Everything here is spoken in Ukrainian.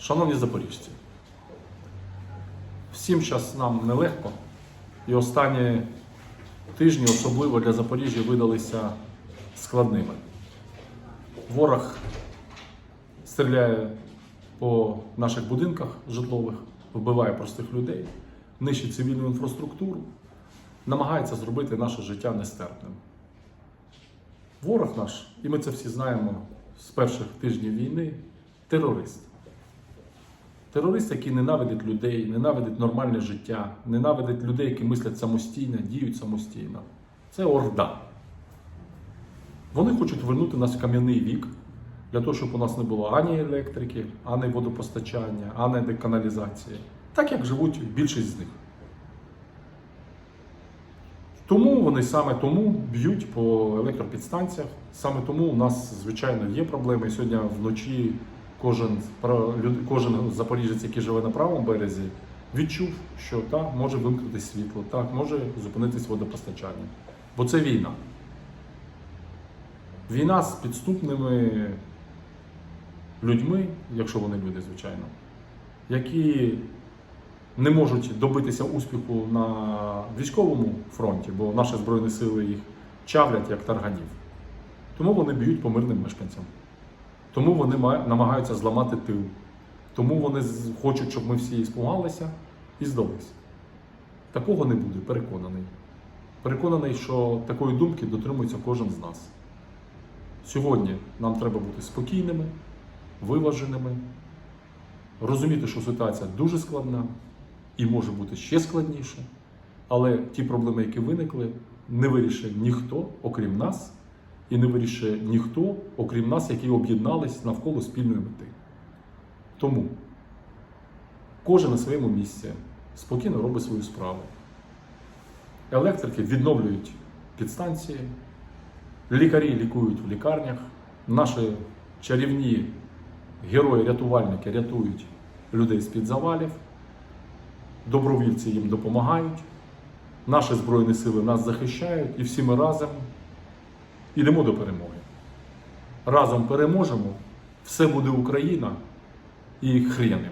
Шановні запоріжці, всім зараз нам нелегко, і останні тижні, особливо для Запоріжжя, видалися складними. Ворог стріляє по наших будинках житлових, вбиває простих людей, нищить цивільну інфраструктуру, намагається зробити наше життя нестерпним. Ворог наш, і ми це всі знаємо з перших тижнів війни, терорист. Терорист, який ненавидить людей, ненавидить нормальне життя, ненавидить людей, які мислять самостійно, діють самостійно. Це орда. Вони хочуть вернути нас в кам'яний вік для того, щоб у нас не було ані електрики, ані водопостачання, ані каналізації. Так як живуть більшість з них. Тому вони саме тому б'ють по електропідстанціях. Саме тому у нас, звичайно, є проблеми. Сьогодні вночі кожен, кожен запоріжець, який живе на правому березі, відчув, що так, може вимкнути світло, так, може зупинитись водопостачання. Бо це війна. Війна з підступними людьми, якщо вони люди, звичайно, які не можуть добитися успіху на військовому фронті, бо наші збройні сили їх чавлять як тарганів. Тому вони б'ють по мирним мешканцям. Тому вони намагаються зламати тил. Тому вони хочуть, щоб ми всі спугалися і здалися. Такого не буде, переконаний. Переконаний, що такої думки дотримується кожен з нас. Сьогодні нам треба бути спокійними, виваженими, розуміти, що ситуація дуже складна і може бути ще складніше. Але ті проблеми, які виникли, не вирішить ніхто, окрім нас, і не вирішить ніхто, окрім нас, які об'єднались навколо спільної мети. Тому кожен на своєму місці спокійно робить свою справу. Електрики відновлюють підстанції, лікарі лікують в лікарнях, наші чарівні герої-рятувальники рятують людей з-під завалів, добровільці їм допомагають, наші Збройні сили нас захищають і всі ми разом йдемо до перемоги. Разом переможемо, все буде Україна і хреним.